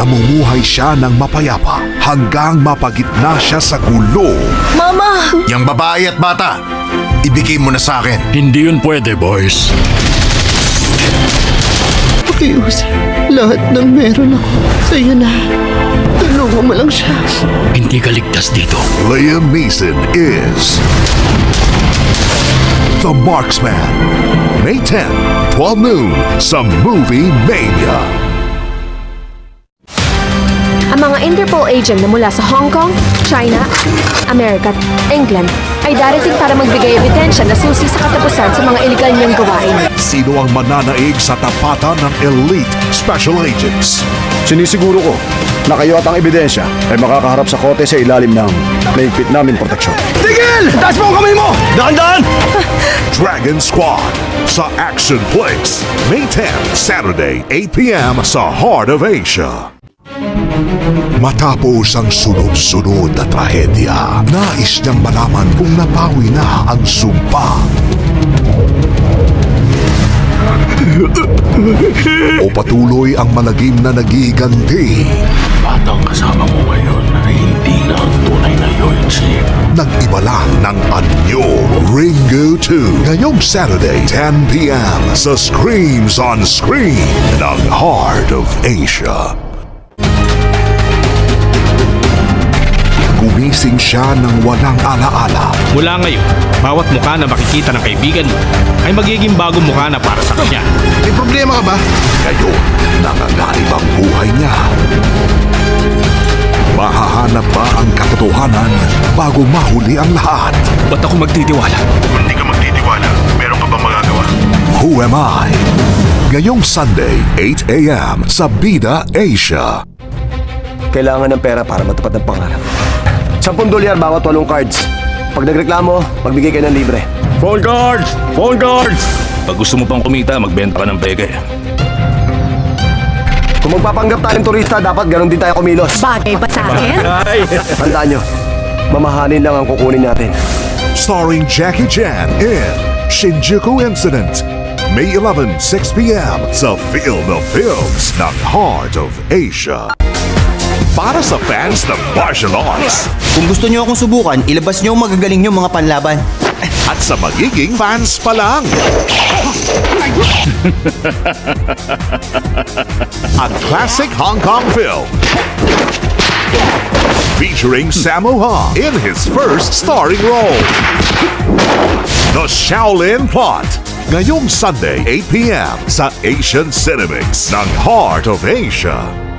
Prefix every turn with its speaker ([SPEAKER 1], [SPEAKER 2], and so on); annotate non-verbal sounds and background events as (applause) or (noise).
[SPEAKER 1] namumuhay siya ng mapayapa hanggang mapagitna siya sa gulo.
[SPEAKER 2] Mama!
[SPEAKER 3] Yang babae at bata, ibigay mo na sa akin.
[SPEAKER 4] Hindi yun pwede, boys.
[SPEAKER 5] Fuse, lahat ng meron ako sa'yo na. Tulungan mo lang siya.
[SPEAKER 4] Hindi ka ligtas dito.
[SPEAKER 1] Liam Neeson is The Marksman. May 10, 12 noon sa Movie Mania.
[SPEAKER 6] Interpol agent na mula sa Hong Kong, China, America, England ay darating para magbigay ebidensya na susi sa katapusan sa mga iligal niyang gawain.
[SPEAKER 1] Sino ang mananaig sa tapatan ng elite special agents?
[SPEAKER 7] Sinisiguro ko na kayo at ang ebidensya ay makakaharap sa kote sa ilalim ng mahigpit namin proteksyon.
[SPEAKER 5] Tigil! Taas mo ang kamay mo!
[SPEAKER 7] Dahan-dahan! (laughs)
[SPEAKER 1] Dragon Squad sa Action Flix. May 10, Saturday, 8pm sa Heart of Asia. Matapos ang sunod-sunod na trahedya, nais niyang malaman kung napawi na ang sumpa. o patuloy ang malagim na nagiganti
[SPEAKER 4] Batang kasama mo ngayon ay hindi na ang tunay na Yoichi.
[SPEAKER 1] Nag-iba lang ng anyo. Ringo 2. Ngayong Saturday, 10pm sa Screams on Screen ng Heart of Asia. Gumising siya ng walang alaala.
[SPEAKER 8] Mula ngayon, bawat mukha na makikita ng kaibigan mo ay magiging bagong mukha na para sa kanya.
[SPEAKER 3] May problema ka ba?
[SPEAKER 1] Ngayon, nangangaibang buhay niya. Mahahanap ba ang katotohanan bago mahuli ang lahat?
[SPEAKER 8] Ba't ako magtitiwala?
[SPEAKER 3] Kung hindi ka magtitiwala, meron ka bang magagawa?
[SPEAKER 1] Who Am I? Ngayong Sunday, 8 a.m. sa Bida Asia.
[SPEAKER 7] Kailangan ng pera para matupad ng pangarap. 10 dolyar bawat walong cards. Pag nagreklamo, magbigay kayo ng libre.
[SPEAKER 4] Phone cards! Phone cards! Pag gusto mo pang kumita, magbenta ka ng peke.
[SPEAKER 7] Kung magpapanggap tayong turista, dapat ganun din tayo kumilos.
[SPEAKER 2] Bagay ba sa akin? (laughs)
[SPEAKER 7] Tandaan nyo, mamahalin lang ang kukunin natin.
[SPEAKER 1] Starring Jackie Chan in Shinjuku Incident. May 11, 6 p.m. sa Field of Films ng Heart of Asia. Para sa fans ng martial arts
[SPEAKER 9] Kung gusto nyo akong subukan, ilabas nyo ang magagaling nyo mga panlaban.
[SPEAKER 1] at sa magiging fans pa lang. Ang classic Hong Kong film featuring Sammo Hung in his first starring role. The Shaolin Plot. Ngayong Sunday, 8 p.m. sa Asian Cinemas ng Heart of Asia.